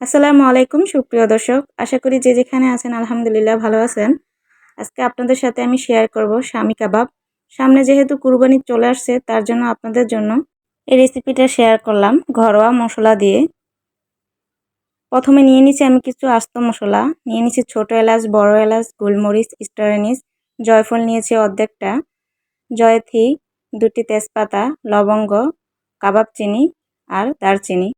আসসালামু আলাইকুম, সুপ্রিয় দর্শক। আশা করি যে যেখানে আছেন, আলহামদুলিল্লাহ ভালো আছেন। আজকে আপনাদের সাথে আমি শেয়ার করব স্বামী কাবাব। সামনে যেহেতু কুরবানি চলে আসছে, তার জন্য আপনাদের জন্য এই রেসিপিটা শেয়ার করলাম ঘরোয়া মশলা দিয়ে। প্রথমে নিয়ে নিচ্ছি আমি কিছু আস্ত মশলা। নিয়ে নিচ্ছি ছোট এলাচ, বড় এলাচ, গোলমরিচ স্টারেনিস জয়ফল নিয়েছি অর্ধেকটা। জয়থি দুটি তেজপাতা, লবঙ্গ, কাবাব চিনি আর দারচিনি।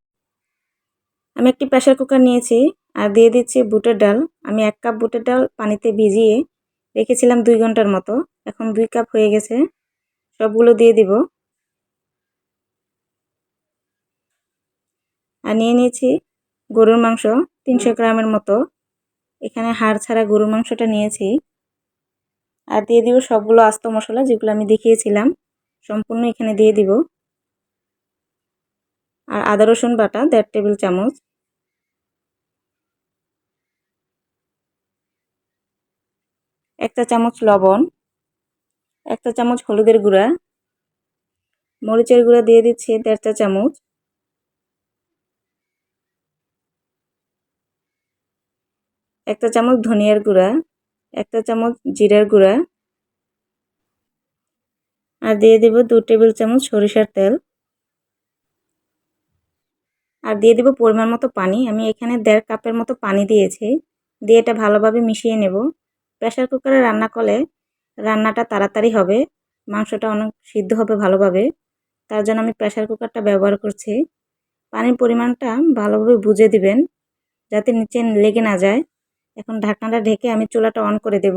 আমি একটি প্রেশার কুকার নিয়েছি আর দিয়ে দিচ্ছি বুটের ডাল। আমি এক কাপ বুটের ডাল পানিতে ভিজিয়ে রেখেছিলাম দুই ঘণ্টার মতো। এখন দুই কাপ হয়ে গেছে। সবগুলো দিয়ে দিব। আর নিয়ে নিয়েছি গরুর মাংস তিনশো গ্রামের মতো। এখানে হাড় ছাড়া গরুর মাংসটা নিয়েছি। আর দিয়ে দিব সবগুলো আস্ত মশলা যেগুলো আমি দেখিয়েছিলাম। সম্পূর্ণ এখানে দিয়ে দিব। আর আদা রসুন বাটা দেড় টেবিল চামচ। একটা চামচ লবণ, একটা চামচ হলুদের গুঁড়া, মরিচের গুঁড়া দিয়ে দিচ্ছি দেড় চা চামচ। একটা চামচ ধনিয়ার গুঁড়া, একটা চামচ জিরার গুঁড়া আর দিয়ে দেব দু টেবিল চামচ সরিষার তেল। আর দিয়ে দেব পরিমাণ মতো পানি। আমি এখানে দেড় কাপের মতো পানি দিয়েছি। দিয়ে এটা ভালোভাবে মিশিয়ে নেব। প্রেশার কুকারে রান্না করলে রান্নাটা তাড়াতাড়ি হবে, মাংসটা অনেক সিদ্ধ হবে ভালোভাবে। তার জন্য আমি প্রেশার কুকারটা ব্যবহার করছি। পানির পরিমাণটা ভালোভাবে বুঝে দিবেন, যাতে নিচে লেগে না যায়। এখন ঢাকনাটা ঢেকে আমি চুলাটা অন করে দেব।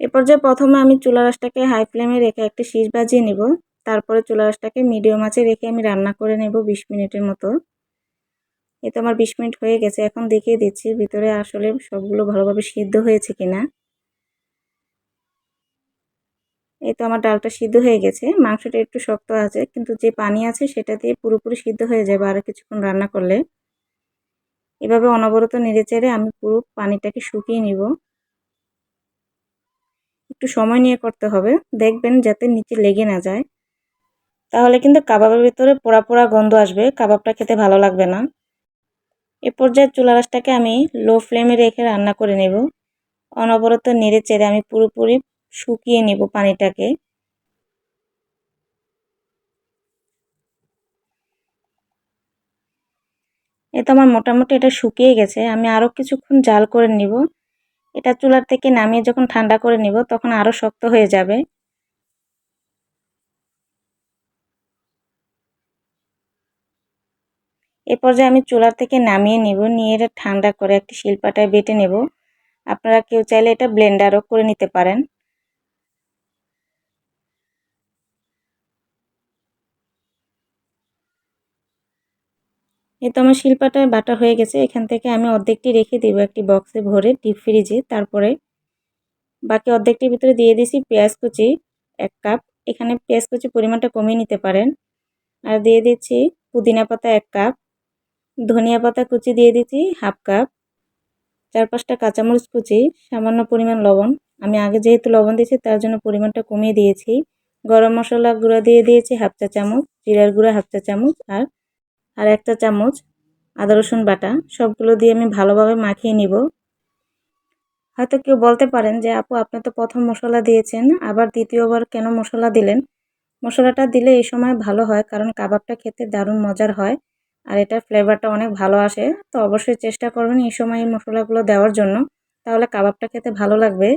এ পর্যায়ে প্রথমে আমি চুলা রাসটাকে হাই ফ্লেমে রেখে একটি শীষ বাজিয়ে নিব। তারপরে চুলা রাসটাকে মিডিয়াম আঁচে রেখে আমি রান্না করে নেব বিশ মিনিটের মতো। এ তো আমার বিশ মিনিট হয়ে গেছে, এখন দেখিয়ে দিচ্ছি ভিতরে আসলে সবগুলো ভালোভাবে সিদ্ধ হয়েছে কিনা। এই তো আমার ডালটা সিদ্ধ হয়ে গেছে, মাংসটা একটু শক্ত আছে, কিন্তু যে পানি আছে সেটা দিয়ে পুরোপুরি সিদ্ধ হয়ে যাবে আরও কিছুক্ষণ রান্না করলে। এভাবে অনবরত নেড়ে চেড়ে আমি পুরো পানিটাকে শুকিয়ে নিব। একটু সময় নিয়ে করতে হবে, দেখবেন যাতে নিচে লেগে না যায়। তাহলে কিন্তু কাবাবের ভিতরে পোড়া পোড়া গন্ধ আসবে, কাবাবটা খেতে ভালো লাগবে না। এ পর্যায়ে চুলা রাসটাকে আমি লো ফ্লেমে রেখে রান্না করে নেব। অনবরত নেড়ে চেড়ে আমি পুরোপুরি শুকিয়ে নেব পানিটাকে। এ তো আমার মোটামুটি এটা শুকিয়ে গেছে, আমি আরও কিছুক্ষণ জাল করে নিব। এটা চুলার থেকে নামিয়ে যখন ঠান্ডা করে নিব, তখন আরও শক্ত হয়ে যাবে। এ পর্যায়ে আমি চুলার থেকে নামিয়ে নিব, নিয়ে এটা ঠান্ডা করে একটি শিলপাটায় বেটে নেব। আপনারা কেউ চাইলে এটা ব্লেন্ডারও করে নিতে পারেন। এই তো আমার শিল্পাটায় বাটা হয়ে গেছে, এখান থেকে আমি অর্ধেকটি রেখে দিব একটি বক্সে ভরে ডিপ ফ্রিজে। তারপরে বাকি অর্ধেকটির ভিতরে দিয়ে দিছি পেঁয়াজ কুচি, এক কাপ। এখানে পেঁয়াজ কুচি পরিমাণটা কমিয়ে নিতে পারেন। আর দিয়ে দিচ্ছি পুদিনা পাতা এক কাপ। ধনিয়া পাতা কুচি দিয়ে দিচ্ছি, হাফ কাপ। চার পাঁচটা কাঁচামরিচ কুচি, সামান্য পরিমাণ লবণ। আমি আগে যেহেতু লবণ দিয়েছি, তার জন্য পরিমাণটা কমিয়ে দিয়েছি। গরম মশলা গুঁড়া দিয়ে দিয়েছি হাফ চা চামচ, জিরার গুঁড়া হাফ চা চামচ, আর আর একটা চামচ আদা রসুন বাটা। সবগুলো দিয়ে আমি ভালোভাবে মাখিয়ে নিব। হয়তো কেউ বলতে পারেন যে, আপু, আপনি তো প্রথম মশলা দিয়েছেন, আবার দ্বিতীয়বার কেন মশলা দিলেন? মশলাটা দিলে এই সময় ভালো হয়, কারণ কাবাবটা খেতে দারুণ মজার হয়। আর এটার ফ্লেভারটা অনেক ভালো আসে। তো অবশ্যই চেষ্টা করবেন এই সময় এই মশলাগুলো দেওয়ার জন্য। তাহলে কাবাবটা খেতে ভালো লাগবে।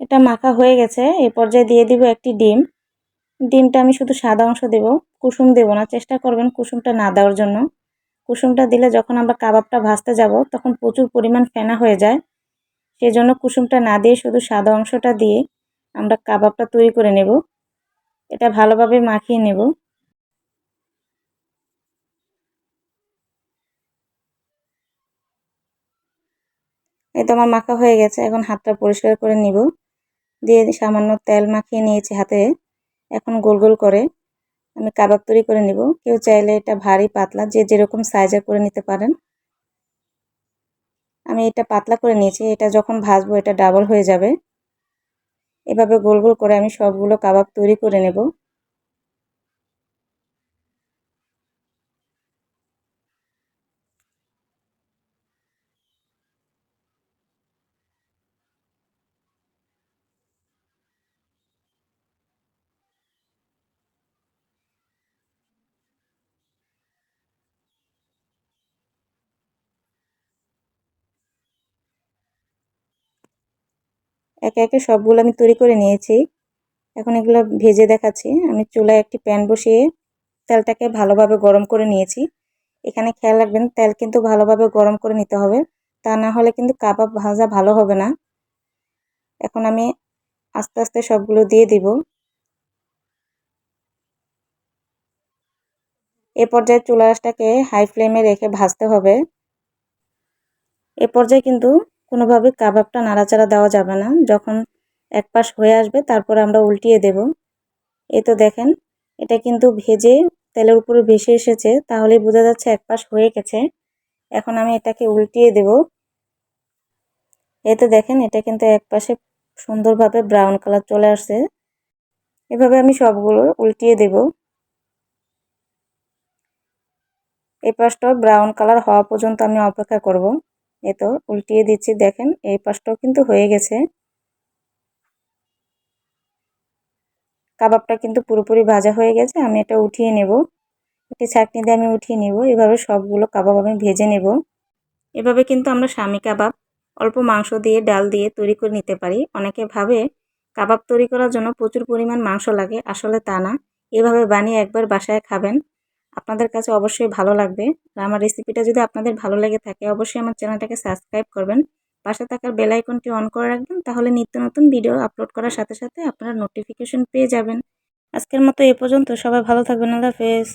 এটা মাখা হয়ে গেছে। এই পর্যায়ে দিয়ে দিব একটি ডিম। ডিমটা আমি শুধু সাদা অংশ দেব, কুসুম দেব না। চেষ্টা করবেন কুসুমটা না দেওয়ার জন্য। কুসুমটা দিলে যখন আমরা কাবাবটা ভাজতে যাব, তখন প্রচুর পরিমাণ ফেনা হয়ে যায়। সেই জন্য কুসুমটা না দিয়ে শুধু সাদা অংশটা দিয়ে আমরা কাবাবটা তৈরি করে নেব। এটা ভালোভাবে মাখিয়ে নেব। এই তো আমার মাখা হয়ে গেছে, এখন হাতটা পরিষ্কার করে নিব। দিয়ে সামান্য তেল মাখিয়ে নিয়েছি হাতে, এখন গোল গোল করে আমি কাবাব তৈরি করে নিব। কেউ চাইলে এটা ভারী পাতলা, যে যেরকম সাইজে করে নিতে পারেন। আমি এটা পাতলা করে নিয়েছি, এটা যখন ভাজবো এটা ডাবল হয়ে যাবে। এভাবে গোল গোল করে আমি সবগুলো কাবাব তৈরি করে নেব। একে একে সবগুলো আমি তৈরি করে নিয়েছি। এখন এগুলো ভেজে দেখাচ্ছি। আমি চুলায় একটি প্যান বসিয়ে তেলটাকে ভালোভাবে গরম করে নিয়েছি। এখানে খেয়াল রাখবেন, তেল কিন্তু ভালোভাবে গরম করে নিতে হবে। তা না হলে কিন্তু কাবাব ভাজা ভালো হবে না। এখন আমি আস্তে আস্তে সবগুলো দিয়ে দিব। এ পর্যায়ে চুলাটাকে হাই ফ্লেমে রেখে ভাজতে হবে। এ পর্যায়ে কিন্তু কোনোভাবে কাবাবটা নাড়াচাড়া দেওয়া যাবে না। যখন এক পাশ হয়ে আসবে, তারপর আমরা উল্টিয়ে দেব। এ তো দেখেন, এটা কিন্তু ভেজে তেলের উপরে ভেসে এসেছে, তাহলেই বোঝা যাচ্ছে এক পাশ হয়ে গেছে। এখন আমি এটাকে উল্টিয়ে দেব। এতে দেখেন, এটা কিন্তু এক পাশে সুন্দরভাবে ব্রাউন কালার চলে আসছে। এভাবে আমি সবগুলো উল্টিয়ে দেব। এই পাশটাও ব্রাউন কালার হওয়া পর্যন্ত আমি অপেক্ষা করব। এ তো উল্টিয়ে দিচ্ছি, দেখেন, এই পাশটাও কিন্তু হয়ে গেছে। কাবাবটা কিন্তু পুরোপুরি ভাজা হয়ে গেছে, আমি এটা উঠিয়ে নেব। একটি ছাকনি দিয়ে আমি উঠিয়ে নেব, এভাবে সবগুলো কাবাব আমি ভেজে নেব। এভাবে কিন্তু আমরা স্বামী কাবাব অল্প মাংস দিয়ে, ডাল দিয়ে তৈরি করে নিতে পারি। অনেকে ভাবে কাবাব তৈরি করার জন্য প্রচুর পরিমাণ মাংস লাগে, আসলে তা না। এভাবে বানিয়ে একবার বাসায় খাবেন। আপনাদের কাছে অবশ্যই ভালো লাগবে। আর আমার রেসিপিটা যদি আপনাদের ভালো লেগে থাকে, অবশ্যই আমার চ্যানেলটাকে সাবস্ক্রাইব করবেন। পাশে থাকার বেল আইকনটি অন করে রাখবেন, তাহলে নিত্য নতুন ভিডিও আপলোড করার সাথে সাথে আপনারা নোটিফিকেশন পেয়ে যাবেন। আজকের মতো এ পর্যন্ত। সবাই ভালো থাকবেন। আল্লাহ হাফেজ।